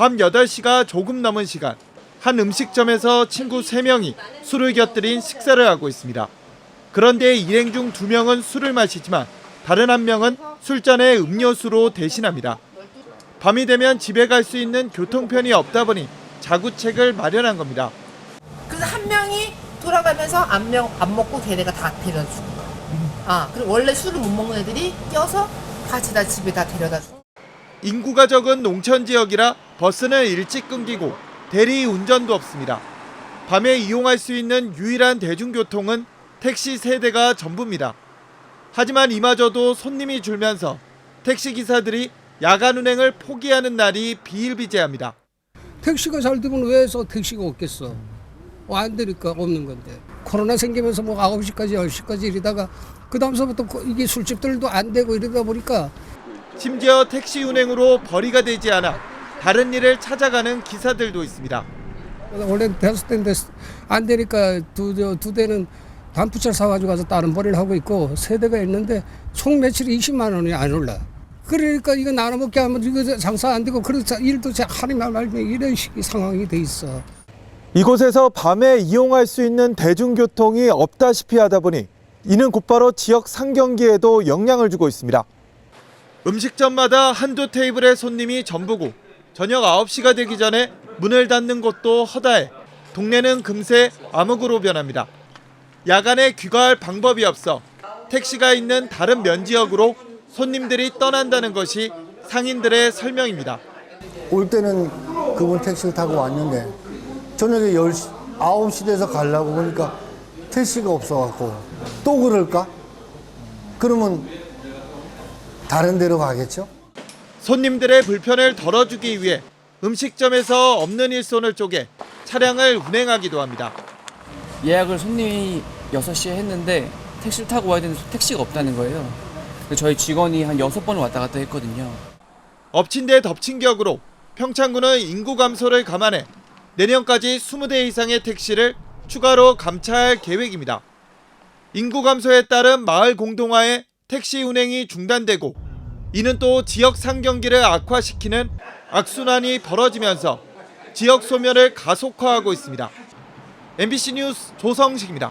밤 8시가 조금 넘은 시간 한 음식점에서 친구 3명이 술을 곁들인 식사를 하고 있습니다. 그런데 일행 중 2명은 술을 마시지만 다른 한 명은 술잔에 음료수로 대신합니다. 밤이 되면 집에 갈 수 있는 교통편이 없다 보니 자구책을 마련한 겁니다. 그래서 한 명이 돌아가면서 안, 명, 안 먹고 걔네가 다 데려주고. 아, 그리고 원래 술을 못 먹는 애들이 껴서 같이 다 집에 다 데려다 주고. 인구가 적은 농촌 지역이라 버스는 일찍 끊기고 대리 운전도 없습니다. 밤에 이용할 수 있는 유일한 대중교통은 택시 세대가 전부입니다. 하지만 이마저도 손님이 줄면서 택시 기사들이 야간 운행을 포기하는 날이 비일비재합니다. 택시가 잘 되면 왜서 택시가 없겠어? 어, 안 되니까 없는 건데. 코로나 생기면서 뭐 9시까지 10시까지 이러다가 그 다음서부터 이게 술집들도 안 되고 이러다 보니까 심지어 택시 운행으로 벌이가 되지 않아 다른 일을 찾아가는 기사들도 있습니다. 원래 됐을 텐데 안 되니까 두, 저, 두 대는 단푸차 사가지고 가서 다른 벌이를 하고 있고 세 대가 있는데 총 매출이 20만 원이 안 올라. 그러니까 이거 나눠 먹게 하면 이거 장사 안 되고 그래서 일도 잘 하니 말면 이런 식의 상황이 돼 있어. 이곳에서 밤에 이용할 수 있는 대중교통이 없다시피 하다 보니 이는 곧바로 지역 상경기에도 영향을 주고 있습니다. 음식점마다 한두 테이블의 손님이 전부고 저녁 9시가 되기 전에 문을 닫는 곳도 허다해 동네는 금세 암흑으로 변합니다. 야간에 귀가할 방법이 없어 택시가 있는 다른 면 지역으로 손님들이 떠난다는 것이 상인들의 설명입니다. 올 때는 그분 택시를 타고 왔는데 저녁에 10시, 9시 돼서 가려고 보니까 택시가 없어갖고 또 그럴까? 그러면 다른 데로 가겠죠? 손님들의 불편을 덜어주기 위해 음식점에서 없는 일손을 쪼개 차량을 운행하기도 합니다. 예약을 손님이 6시에 했는데 택시를 타고 와야 되는데 택시가 없다는 거예요. 저희 직원이 한 6번을 왔다 갔다 했거든요. 엎친 데 덮친 격으로 평창군은 인구 감소를 감안해 내년까지 20대 이상의 택시를 추가로 감차할 계획입니다. 인구 감소에 따른 마을 공동화에 택시 운행이 중단되고 이는 또 지역 상경기를 악화시키는 악순환이 벌어지면서 지역 소멸을 가속화하고 있습니다. MBC 뉴스 조성식입니다.